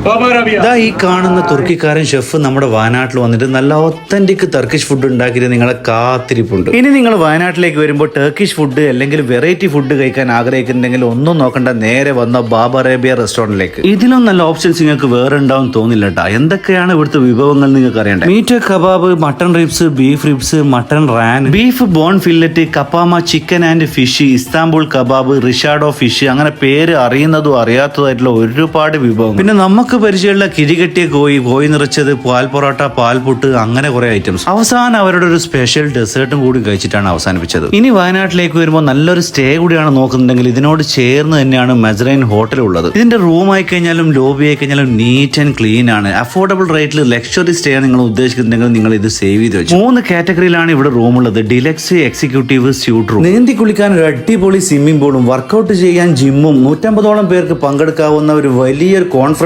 ഇതാ ഈ കാണുന്ന തുർക്കിക്കാരൻ ഷെഫ് നമ്മുടെ വയനാട്ടിൽ വന്നിട്ട് നല്ല ഒത്തന്റിക് ടർക്കിഷ് ഫുഡ് ഉണ്ടാക്കിയിട്ട് നിങ്ങളെ കാത്തിരിപ്പുണ്ട്. ഇനി നിങ്ങൾ വയനാട്ടിലേക്ക് വരുമ്പോൾ ടർക്കിഷ് ഫുഡ് അല്ലെങ്കിൽ വെറൈറ്റി ഫുഡ് കഴിക്കാൻ ആഗ്രഹിക്കുന്നുണ്ടെങ്കിൽ ഒന്നും നോക്കണ്ട നേരെ വന്ന ബാബ അറേബ്യ റെസ്റ്റോറന്റിലേക്ക് ഇതിലും നല്ല ഓപ്ഷൻസ് നിങ്ങൾക്ക് വേറെ ഉണ്ടാവും തോന്നില്ല കേട്ടോ എന്തൊക്കെയാണ് ഇവിടുത്തെ വിഭവങ്ങൾ നിങ്ങൾക്ക് അറിയണ്ടേ? Meat kebab mutton ribs beef ribs mutton raan beef bone fillet കപ്പാമ chicken and fish Istanbul kebab റിഷാഡോ fish അങ്ങനെ പേര് അറിയുന്നതും അറിയാത്തതായിട്ടുള്ള ഒരുപാട് വിഭവം പിന്നെ നമുക്ക് പരിചയമുള്ള കിഴികെട്ടിയ കോഴി കോഴി നിറച്ചത് പാൽ പൊറോട്ട പാൽപുട്ട് അങ്ങനെ കുറെ ഐറ്റംസ് അവസാനം അവരുടെ ഒരു സ്പെഷ്യൽ ഡെസേർട്ടും കൂടി കഴിച്ചിട്ടാണ് അവസാനിപ്പിച്ചത്. ഇനി വയനാട്ടിലേക്ക് വരുമ്പോൾ നല്ലൊരു സ്റ്റേ കൂടിയാണ് നോക്കുന്നുണ്ടെങ്കിൽ ഇതിനോട് ചേർന്ന് തന്നെയാണ് മെസറൈൻ ഹോട്ടൽ ഉള്ളത്. ഇതിന്റെ റൂം ആയി കഴിഞ്ഞാലും ലോബി ആയി കഴിഞ്ഞാലും നീറ്റ് ആൻഡ് ക്ലീൻ ആണ് അഫോർഡബിൾ റേറ്റിൽ ലക്ഷറി സ്റ്റേ നിങ്ങൾ ഉദ്ദേശിക്കുന്നുണ്ടെങ്കിൽ നിങ്ങൾ ഇത് സേവ് ചെയ്ത് വെച്ചു. മൂന്ന് കാറ്റഗറിയിലാണ് ഇവിടെ റൂം ഉള്ളത്. ഡിലക്സ് എക്സിക്യൂട്ടീവ് സ്യൂട്ട് റൂം നീന്തി കുളിക്കാൻ ഒരു അടിപൊളി സ്വിമ്മിംഗ് പൂളും വർക്കൗട്ട് ചെയ്യാൻ ജിമ്മും നൂറ്റമ്പതോളം പേർക്ക് പങ്കെടുക്കാവുന്ന ഒരു വലിയൊരു കോൺഫറൻസ്